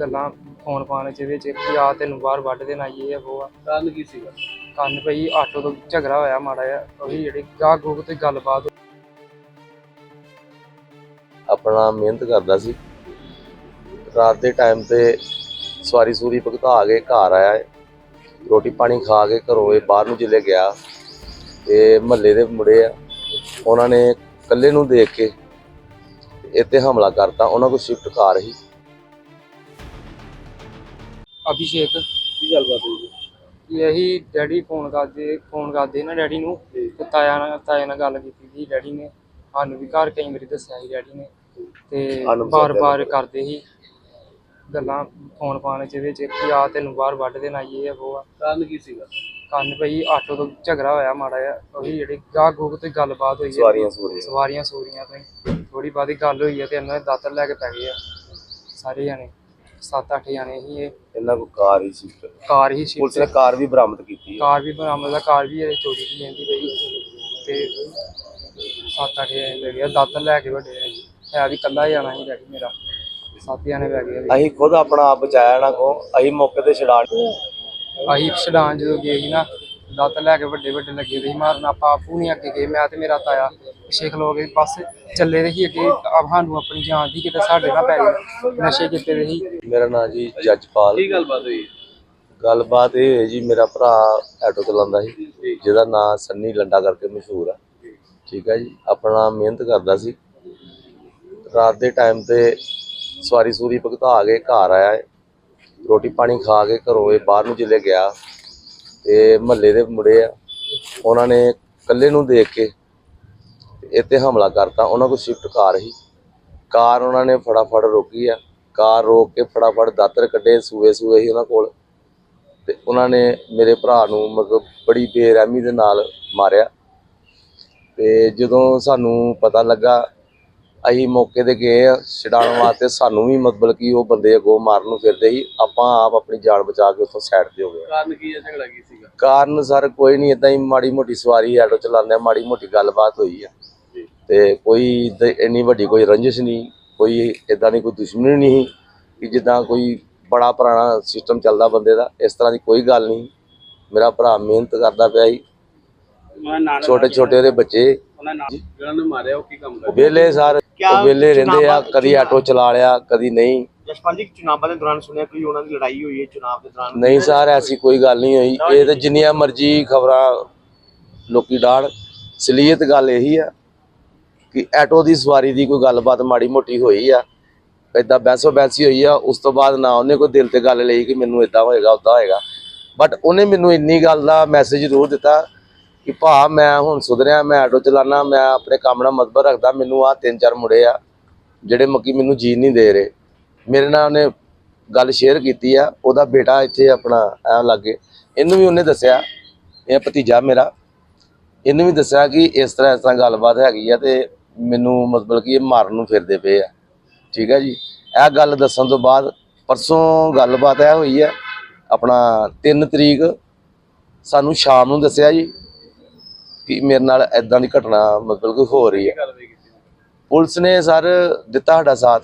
ਗੱਲਾਂ ਫੋਨ ਪਾਣ ਚ ਵਿੱਚ ਕਿ ਆ ਤੈਨੂੰ ਬਾਹਰ ਵੱਢ ਦੇਣਾ ਇਹ ਆ ਉਹ ਆ। ਕਾਰਨ ਕੀ ਸੀਗਾ? ਕੰਨ ਪਈ ਆਟੋ ਤੋਂ ਝਗੜਾ ਹੋਇਆ ਮਾੜਾ ਜਿਹਾ ਉਹੀ ਜਿਹੜੀ ਗਾਹ ਗੂਗ ਤੇ ਗੱਲਬਾਤ ਆਪਣਾ ਮਿਹਨਤ ਕਰਦਾ ਸੀ। ਰਾਤ ਦੇ ਟਾਈਮ ਤੇ ਸਵਾਰੀ ਸੂਰੀ ਭੁਗਤਾ ਕੇ ਘਰ ਆਇਆ। ਹੈ। ਰੋਟੀ ਪਾਣੀ ਖਾ ਕੇ ਘਰੋਂ ਇਹ ਬਾਹਰ ਨੂੰ ਚਲੇ ਗਿਆ। ਤੇ ਮਹੱਲੇ ਦੇ ਮੁੰਡੇ ਆ ਉਹਨਾਂ ਨੇ ਇਕੱਲੇ ਨੂੰ ਦੇਖ ਕੇ ਇੱਥੇ ਹਮਲਾ ਕਰਤਾ। ਉਹਨਾਂ ਕੋਲ ਸ਼ਿਫਟ ਕਾਰ ਸੀ। ਅਭਿਸ਼ੇਕ। ਕੀ ਗੱਲਬਾਤ ਹੋਈ ਜੀ? ਇਹੀ ਡੈਡੀ ਫੋਨ ਕਰਦੇ ਫੋਨ ਕਰਦੇ ਨਾ ਡੈਡੀ ਨੂੰ ਤੇ ਤਾਇਆ ਨਾਲ ਤਾਇਆ ਨਾਲ ਗੱਲ ਕੀਤੀ ਸੀ ਡੈਡੀ ਨੇ। ਸਾਨੂੰ ਵੀ ਘਰ ਕਈ ਵਾਰੀ ਦੱਸਿਆ ਸੀ ਡੈਡੀ ਨੇ ਤੇ ਸਾਨੂੰ ਵੀ ਬਾਰ-ਬਾਰ ਕਰਦੇ ਸੀ। ਗੱਲਾਂ ਫੋਨ ਪਾਣ ਚ ਵਿੱਚ ਕਿ ਆ ਤੈਨੂੰ ਬਾਹਰ ਵੱਢ ਦੇਣਾ ਇਹ ਆ ਉਹ ਆ। ਕਾਰਨ ਕੀ ਸੀਗਾ? ਕੰਨ ਪਈ ਆਟੋ ਤੋਂ ਝਗੜਾ ਹੋਇਆ ਮਾੜਾ ਜਿਹਾ ਉਹੀ ਜਿਹੜੀ ਗਾਹ ਗੂਗ ਤੇ ਗੱਲਬਾਤ ਹੋਈ ਹੈ। ਸਵਾਰੀਆਂ ਸੂਰੀਆਂ ਸਵਾਰੀਆਂ ਸੂਰੀਆਂ ਤੋਂ ਥੋੜੀ ਬਾਦੀ ਗੱਲ ਹੋਈ ਹੈ ਤੇ ਇਹਨਾਂ ਦੇ ਦਾਤਰ ਲੈ ਕੇ ਪੈ ਗਏ ਆ ਸਾਰੇ ਜਾਣੇ। 7-8 ਜਾਣੇ ਸੀ ਇਹ। ਇਹਨਾਂ ਕੋਲ ਕਾਰ ਹੀ ਸੀ। ਕਾਰ ਹੀ ਪੁਲਿਸ ਸੀ ਨੇ ਕਾਰ ਵੀ ਬਰਾਮਦ ਕੀਤੀ ਹੈ। ਕਾਰ ਵੀ ਬਰਾਮਦ ਆ ਕਾਰ ਵੀ ਇਹ ਚੋਰੀ ਦੀ ਜਾਂਦੀ ਪਈ। ਤੇ 7-8 ਜਾਣੇ ਲੈ ਗਏ। ਦਾਤਰ ਲੈ ਕੇ ਵੱਡੇ ਆ ਜੀ। ਹੈ ਵੀ ਕੱਲਾ ਹੀ ਜਾਣਾ ਸੀ ਡੈਡੀ ਮੇਰਾ। ਸੱਤ ਜਾਣੇ ਲੈ ਗਏ। ਅਸੀਂ ਖੁਦ ਆਪਣਾ ਆਪ ਬਚਾਇਆ ਨਾ ਕੋ ਅਸੀਂ ਮੌਕੇ ਤੇ ਛਡਾਣ ਅਸੀਂ ਛਡਾਂ ਜਦੋਂ ਗਏ ਸੀ ਨਾ ਲੱਤ ਲੈ ਕੇ ਵੱਡੇ ਵੱਡੇ ਲੱਗੇ ਦੇ ਸੀ। ਮਾਰਨ ਆਪਾਂ ਆਪੂ ਨਹੀਂ ਅੱਗੇ ਗਏ। ਮੈਂ ਤੇ ਮੇਰਾ ਤਾਇਆ ਪਿੱਛੇ ਖਲੋ ਕੇ ਪਾਸੇ ਚੱਲੇ ਦੇ ਸੀ ਅੱਗੇ ਸਾਨੂੰ ਆਪਣੀ ਜਾਨ ਦੀ ਕਿਤੇ ਸਾਡੇ ਨਾਲ ਪੈ ਗਏ ਨਸ਼ੇ ਕੀਤੇ ਸੀ ਮੇਰਾ ਨਾਮ ਜੀ ਜੱਜਪਾਲ। ਕੀ ਗੱਲਬਾਤ ਹੋਈ? ਗੱਲਬਾਤ ਇਹ ਹੈ ਜੀ ਮੇਰਾ ਭਰਾ ਆਟੋ ਚਲਾਉਂਦਾ ਸੀ ਜਿਹਦਾ ਨਾਮ ਸੰਨੀ ਲੰਡਾ ਕਰਕੇ ਮਸ਼ਹੂਰ ਆ। ਠੀਕ ਹੈ ਜੀ ਆਪਣਾ ਮਿਹਨਤ ਕਰਦਾ ਸੀ। ਰਾਤ ਦੇ ਟਾਈਮ ਤੇ ਸਵਾਰੀ ਸੂਰੀ ਭੁਗਤਾ ਕੇ ਘਰ ਆਇਆ। ਰੋਟੀ ਪਾਣੀ ਖਾ ਕੇ ਘਰੋਂ ਇਹ ਬਾਹਰ ਨੂੰ ਚਲੇ ਗਿਆ ਤੇ ਮਹੱਲੇ ਦੇ ਮੁੰਡੇ ਆ। ਉਹਨਾਂ ਨੇ ਇਕੱਲੇ ਨੂੰ ਦੇਖ ਕੇ ਇੱਥੇ ਹਮਲਾ ਕਰਤਾ ਉਹਨਾਂ ਕੋਲ ਸ਼ਿਫਟ ਕਾਰ ਸੀ। ਕਾਰ ਉਹਨਾਂ ਨੇ ਫਟਾਫਟ ਰੋਕੀ ਆ। ਕਾਰ ਰੋਕ ਕੇ ਫਟਾਫਟ ਦਾਤਰ ਕੱਢੇ ਸੂਏ ਸੂਏ ਸੀ ਉਹਨਾਂ ਕੋਲ। ਤੇ ਉਹਨਾਂ ਨੇ ਮੇਰੇ ਭਰਾ ਨੂੰ ਮਤਲਬ ਬੜੀ ਬੇਰਹਿਮੀ ਦੇ ਨਾਲ ਮਾਰਿਆ। ਤੇ ਜਦੋਂ ਸਾਨੂੰ ਪਤਾ ਲੱਗਾ ਅਸੀਂ ਮੌਕੇ ਤੇ ਗਏ ਛਡਾਉਣ ਵਾਸਤੇ ਸਾਨੂੰ ਵੀ ਮਤਲਬ ਕਿ ਉਹ ਬੰਦੇ ਅੱਗੋਂ ਮਾਰਨ ਨੂੰ ਫਿਰਦੇ ਸੀ। ਆਪਾਂ ਆਪ ਆਪਣੀ ਜਾਨ ਬਚਾ ਕੇ ਉੱਥੋਂ ਸਾਈਡ ਤੇ ਹੋ ਗਏ। ਕਾਰਨ ਕੀ ਹੈ ਝਗੜਾ ਕੀ ਸੀਗਾ? ਕਾਰਨ ਸਰ ਕੋਈ ਨਹੀਂ ਇਦਾਂ ਹੀ ਮਾੜੀ ਮੋਟੀ ਸਵਾਰੀ ਆਟੋ ਚਲਾਉਂਦੇ ਮਾੜੀ ਮੋਟੀ ਗੱਲਬਾਤ ਹੋਈ ਆ। ਤੇ ਕੋਈ ਇੰਨੀ ਵੱਡੀ ਕੋਈ ਰੰਜਿਸ਼ ਨਹੀਂ ਕੋਈ ਇਦਾਂ ਦੀ ਕੋਈ ਦੁਸ਼ਮਣੀ ਨਹੀਂ ਕਿ ਜਿੱਦਾਂ ਕੋਈ ਬੜਾ ਪੁਰਾਣਾ ਸਿਸਟਮ ਚੱਲਦਾ ਬੰਦੇ ਦਾ ਇਸ ਤਰ੍ਹਾਂ ਦੀ ਕੋਈ ਗੱਲ ਨਹੀਂ। ਮੇਰਾ ਭਰਾ ਮਿਹਨਤ ਕਰਦਾ ਪਿਆ ਸੀ ਨਾਲ ਛੋਟੇ ਛੋਟੇ ਉਹਦੇ ਬੱਚੇ। ਜਿਹੜਾ ਨੇ ਮਾਰਿਆ ਉਹ ਕੀ ਕੰਮ ਕਰਦਾ? ਵਿਹਲੇ ਸਰ ਉਹ ਵਿਹਲੇ ਰਹਿੰਦੇ ਆ ਕਦੀ ਆਟੋ ਚਲਾ ਲਿਆ ਕਦੀ ਨਹੀਂ। ਜਸਪਾਲ ਜੀ ਚੁਣਾਵਾਂ ਦੇ ਦੌਰਾਨ ਸੁਣਿਆ ਕੋਈ ਉਹਨਾਂ ਦੀ ਲੜਾਈ ਹੋਈ ਹੈ ਚੁਣਾਵ ਦੇ ਦੌਰਾਨ? ਨਹੀਂ ਸਰ ਐਸੀ ਕੋਈ ਗੱਲ ਨਹੀਂ ਹੋਈ। ਇਹ ਤੇ ਜਿੰਨੀਆਂ ਮਰਜ਼ੀ ਖਬਰਾਂ ਲੋਕੀ ਡਾਣ ਸਲੀਅਤ ਗੱਲ ਇਹੀ ਆ। ਕਿ ਐਟੋ ਦੀ ਸਵਾਰੀ ਦੀ ਕੋਈ ਗੱਲਬਾਤ ਮਾੜੀ ਮੋਟੀ ਹੋਈ ਆ, ਏਦਾਂ ਬਹਿਸੋ ਬਹਿਸੀ ਹੋਈ ਆ, ਉਸ ਤੋਂ ਬਾਅਦ ਨਾ ਉਹਨੇ ਕੋਈ ਦਿਲ ਤੇ ਗੱਲ ਲਈ ਕਿ ਮੈਨੂੰ ਇਦਾਂ ਹੋਏਗਾ ਉਦਾਂ ਹੋਏਗਾ। ਬਟ ਉਹਨੇ ਮੈਨੂੰ ਇੰਨੀ ਗੱਲ ਦਾ ਮੈਸੇਜ ਜ਼ਰੂਰ ਦਿੱਤਾ ਕਿ ਭਾ, ਮੈਂ ਹੁਣ ਸੁਧਰਿਆ, ਮੈਂ ਆਟੋ ਚਲਾਨਾ, ਮੈਂ ਆਪਣੇ ਕੰਮ ਨਾਲ ਮਤਬਰ ਰੱਖਦਾ, ਮੈਨੂੰ ਆ ਤਿੰਨ ਚਾਰ ਮੁੰਡੇ ਆ, ਜਿਹੜੇ ਮੱਕੀ ਮੈਨੂੰ ਜੀਣ ਨਹੀਂ ਦੇ ਰਹੇ। ਮੇਰੇ ਨਾਲ ਉਹਨੇ ਗੱਲ ਸ਼ੇਅਰ ਕੀਤੀ ਆ, ਉਹਦਾ ਬੇਟਾ ਇੱਥੇ ਆਪਣਾ ਐ ਲੱਗੇ, ਇਹਨੂੰ ਵੀ ਉਹਨੇ ਦੱਸਿਆ, ਇਹ ਭਤੀਜਾ ਮੇਰਾ, ਇਹਨੂੰ ਵੀ ਦੱਸਿਆ ਕਿ ਇਸ ਤਰ੍ਹਾਂ ਇਸ ਤਰ੍ਹਾਂ ਗੱਲਬਾਤ ਹੈਗੀ ਆ ਤੇ ਮੈਨੂੰ ਮਤਲਬ ਕਿ ਇਹ ਮਾਰਨ ਨੂੰ ਫਿਰਦੇ ਪਏ ਆ। ਠੀਕ ਹੈ ਜੀ? ਇਹ ਗੱਲ ਦੱਸਣ ਤੋਂ ਬਾਅਦ ਪਰਸੋਂ ਗੱਲਬਾਤ ਇਹ ਹੋਈ ਹੈ ਆਪਣਾ 3 ਤਰੀਕ ਸਾਨੂੰ ਸ਼ਾਮ ਨੂੰ ਦੱਸਿਆ ਜੀ ਕਿ ਮੇਰੇ ਨਾਲ ਇਦਾਂ ਦੀ ਘਟਨਾ ਮਤਲਬ ਕਿ ਹੋ ਰਹੀ ਹੈ ਪੁਲਿਸ ਨੇ ਸਰ ਦਿੱਤਾ ਸਾਡਾ ਸਾਥ।